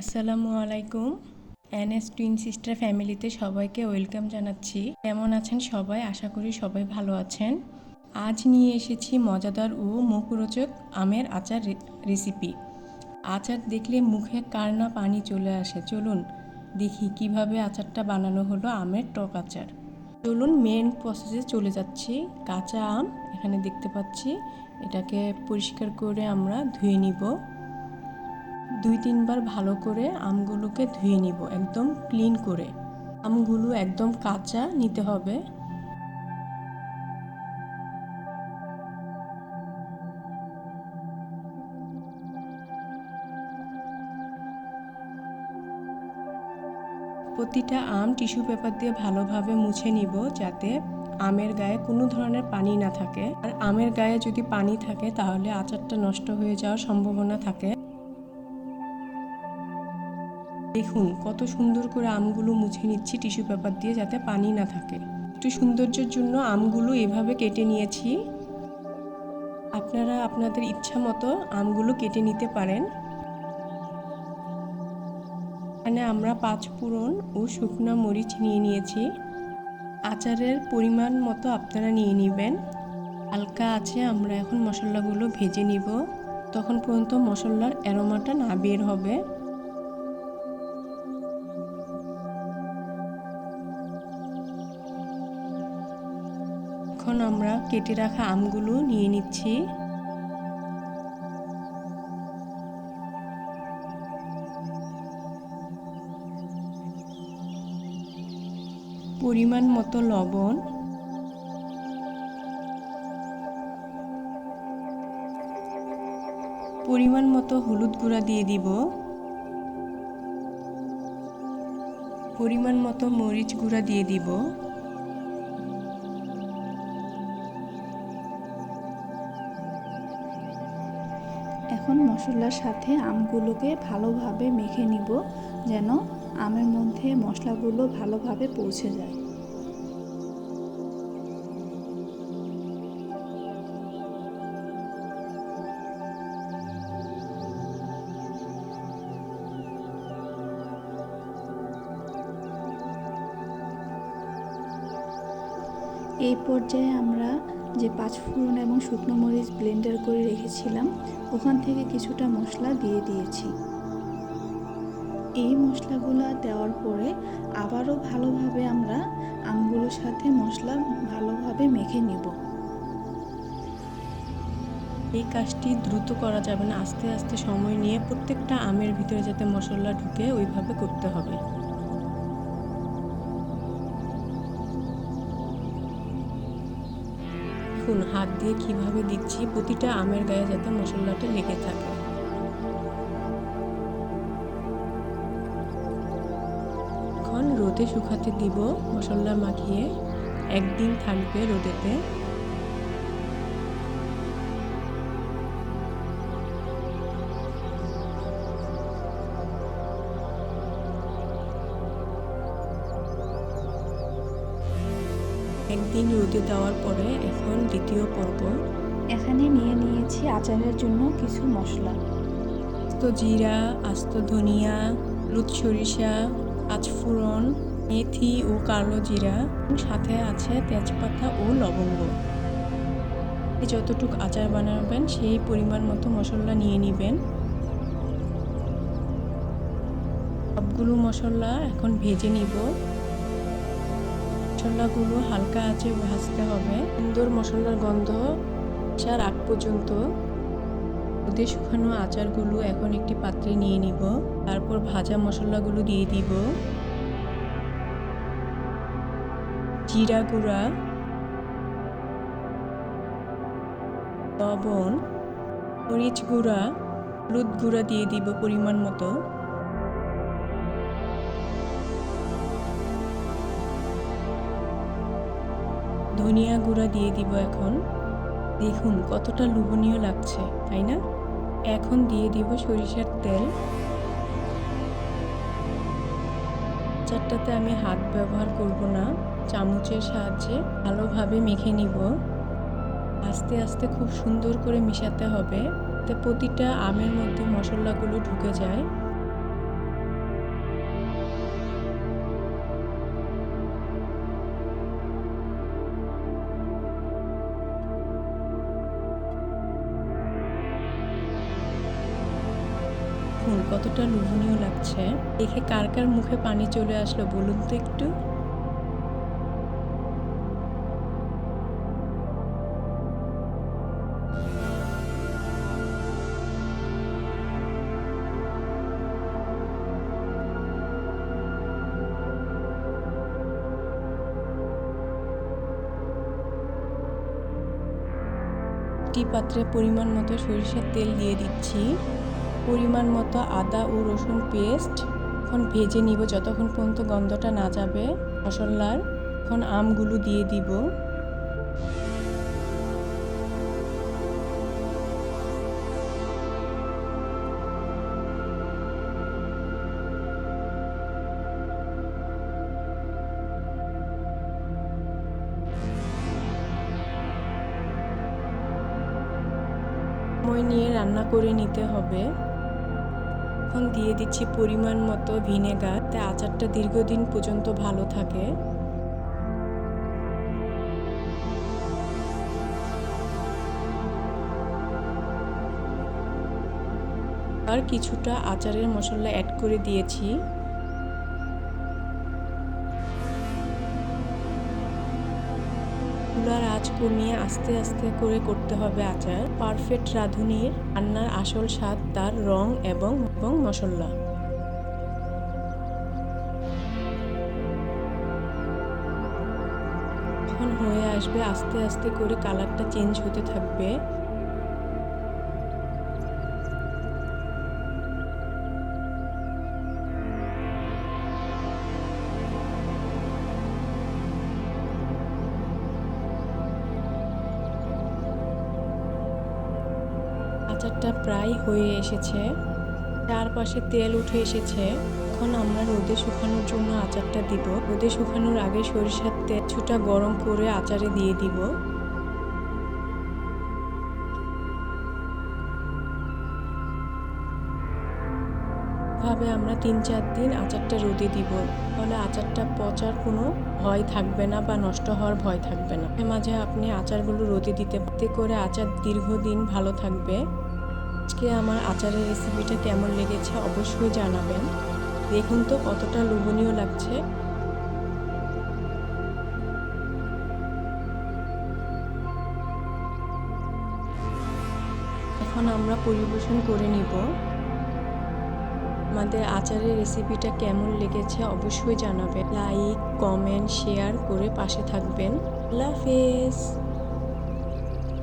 আসসালামু আলাইকুম। NS twin sister ফ্যামিলিতে সবাইকে ওয়েলকাম জানাচ্ছি। কেমন আছেন সবাই? আশা করি সবাই ভালো আছেন। আজ নিয়ে এসেছি মজাদার ও মুখরোচক আমের আচার রেসিপি আচার দেখলে মুখে কার না পানি চলে আসে। চলুন দেখি কীভাবে আচারটা বানানো হলো আমের টক আচার। চলুন মেন প্রসেসে চলে যাচ্ছি। কাঁচা আম, এখানে দেখতে পাচ্ছি। এটাকে পরিষ্কার করে আমরা ধুয়ে নিব। দুই তিনবার ভালো করে আমগুলোকে ধুয়ে নিব, একদম ক্লিন করে। আমগুলো একদম কাঁচা নিতে হবে। প্রতিটা আম টিস্যু পেপার দিয়ে ভালোভাবে মুছে নিব, যাতে আমের গায়ে কোনো ধরনের পানি না থাকে। আর আমের গায়ে যদি পানি থাকে, তাহলে আচারটা নষ্ট হয়ে যাওয়ার সম্ভাবনা থাকে। দেখুন, কত সুন্দর করে আমগুলো মুছে নিচ্ছি টিস্যু পেপার দিয়ে যাতে পানি না থাকে। একটু সৌন্দর্যের জন্য আমগুলো এভাবে কেটে নিয়েছি। আপনারা আপনাদের ইচ্ছা মতো আমগুলো কেটে নিতে পারেন। এখানে আমরা পাঁচ ফোড়ন ও শুকনো মরিচ নিয়ে নিয়েছি। আচারের পরিমাণ মতো আপনারা নিয়ে নেবেন। হালকা আছে আমরা এখন মশলাগুলো ভেজে নিব। তখন পর্যন্ত মশলার অ্যারোমাটা না বের হবে। এখন আমরা কেটে রাখা আমগুলো নিয়ে নিচ্ছি। পরিমাণ মতো লবণ। পরিমাণ মতো হলুদ গুঁড়া দিয়ে দিব। পরিমাণ মতো মরিচ গুঁড়া দিয়ে দিব। মশলার সাথে আমগুলোকে ভালোভাবে মেখে নিব যেন আমের মধ্যে মশলাগুলো ভালোভাবে পৌঁছে যায়। এই পর্যায়ে আমরা যে পাঁচফোড়ন এবং শুকনো মরিচ ব্লেন্ডার করে রেখেছিলাম, ওখান থেকে কিছুটা মশলা দিয়ে দিয়েছি। এই মশলাগুলো দেওয়ার পরে আবারও ভালোভাবে আমরা আমগুলোর সাথে মশলা ভালোভাবে মেখে নিব। এই কাজটি দ্রুত করা যাবে না, আস্তে আস্তে সময় নিয়ে প্রত্যেকটা আমের ভিতরে যাতে মশলা ঢুকে ওইভাবে করতে হবে। দেখুন, হাত দিয়ে কীভাবে দিচ্ছি, প্রতিটা আমের গায়ে যাতে মশলাটা লেগে থাকে। এখন রোদে শুকাতে দিব মশলা মাখিয়ে। একদিন থাকবে রোদেতে। একদিন রোদে দেওয়ার পরে এখন দ্বিতীয় পর্ব। এখানে নিয়ে নিয়েছি আচারের জন্য কিছু মশলা। আস্ত জিরা আস্ত ধনিয়া হলুদ সরিষা পাঁচফোড়ন মেথি ও কালো জিরা। সাথে আছে তেজপাতা ও লবঙ্গ। যতটুকু আচার বানাবেন সেই পরিমাণ মতো মশলা নিয়ে নেবেন। সবগুলো মশলা এখন ভেজে নিব। মশলাগুলো হালকা আছে ভাজতে হবে। সুন্দর মশলার গন্ধ আসার আগ পর্যন্ত রোদে শুকানো আচারগুলো এখন একটি পাত্রে নিয়ে নিব। তারপর ভাজা মশলাগুলো দিয়ে দিব। জিরা গুঁড়া, লবণ, মরিচ গুঁড়া, হলুদ গুঁড়া দিয়ে দিব পরিমাণ মতো। ধনিয়া গুঁড়া দিয়ে দিব এখন। দেখুন, কতটা লোভনীয় লাগছে, তাই না? এখন দিয়ে দিব সরিষার তেল। চারটাতে আমি হাত ব্যবহার করব না, চামচের সাহায্যে ভালোভাবে মেখে নিব। আস্তে আস্তে খুব সুন্দর করে মিশাতে হবে, যাতে প্রতিটা আমের মধ্যে মশলাগুলো ঢুকে যায়। কতটা লোভনীয় লাগছে। দেখে কার কার মুখে পানি চলে আসলো বলুন তো একটু। একটি পাত্রে পরিমাণ মতো সরিষার তেল দিয়ে দিচ্ছি। পরিমাণ মতো আদা ও রসুন পেস্ট এখন ভেজে নিব। যতক্ষণ পর্যন্ত গন্ধটা না যাবে মশলার এখন আমগুলো দিয়ে দিব। নিয়ে রান্না করে নিতে হবে। এখন দিয়ে দিচ্ছি পরিমাণ মতো ভিনেগার। তে আচারটা দীর্ঘদিন পর্যন্ত ভালো থাকে। আর কিছুটা আচারের মশলা অ্যাড করে দিয়েছি। চুলার আঁচ কমিয়ে আস্তে আস্তে করে করতে হবে আচার। পারফেক্ট রাঁধুনির রান্নার আসল স্বাদ তার রং এবং এবং মশলা। যখন হয়ে আসবে আস্তে আস্তে করে কালারটা চেঞ্জ হতে থাকবে। আচারটা প্রায় হয়ে এসেছে। চারপাশে তেল উঠে এসেছে। এখন আমরা রোদে শুকানোর জন্য আচারটা দিব। রোদে শুকানোর আগে সরিষার তেল কিছুটা গরম করে আচারে দিয়ে দিব। ভাবে আমরা তিন চার দিন আচারটা রোদে দিব। তাহলে আচারটা পচার কোনো ভয় থাকবে না বা নষ্ট হওয়ার ভয় থাকবে না। মাঝে আপনি আচারগুলো রোদে দিতে করে আচার দীর্ঘদিন ভালো থাকবে। আজকে আমার আচারের রেসিপিটা কেমন লেগেছে অবশ্যই জানাবেন। দেখুন তো কতটা লোভনীয় লাগছে। এখন আমরা পরিবেশন করে নিব। আমাদের আচারের রেসিপিটা কেমন লেগেছে অবশ্যই জানাবেন। লাইক কমেন্ট শেয়ার করে পাশে থাকবেন। আল্লাহ হাফেজ।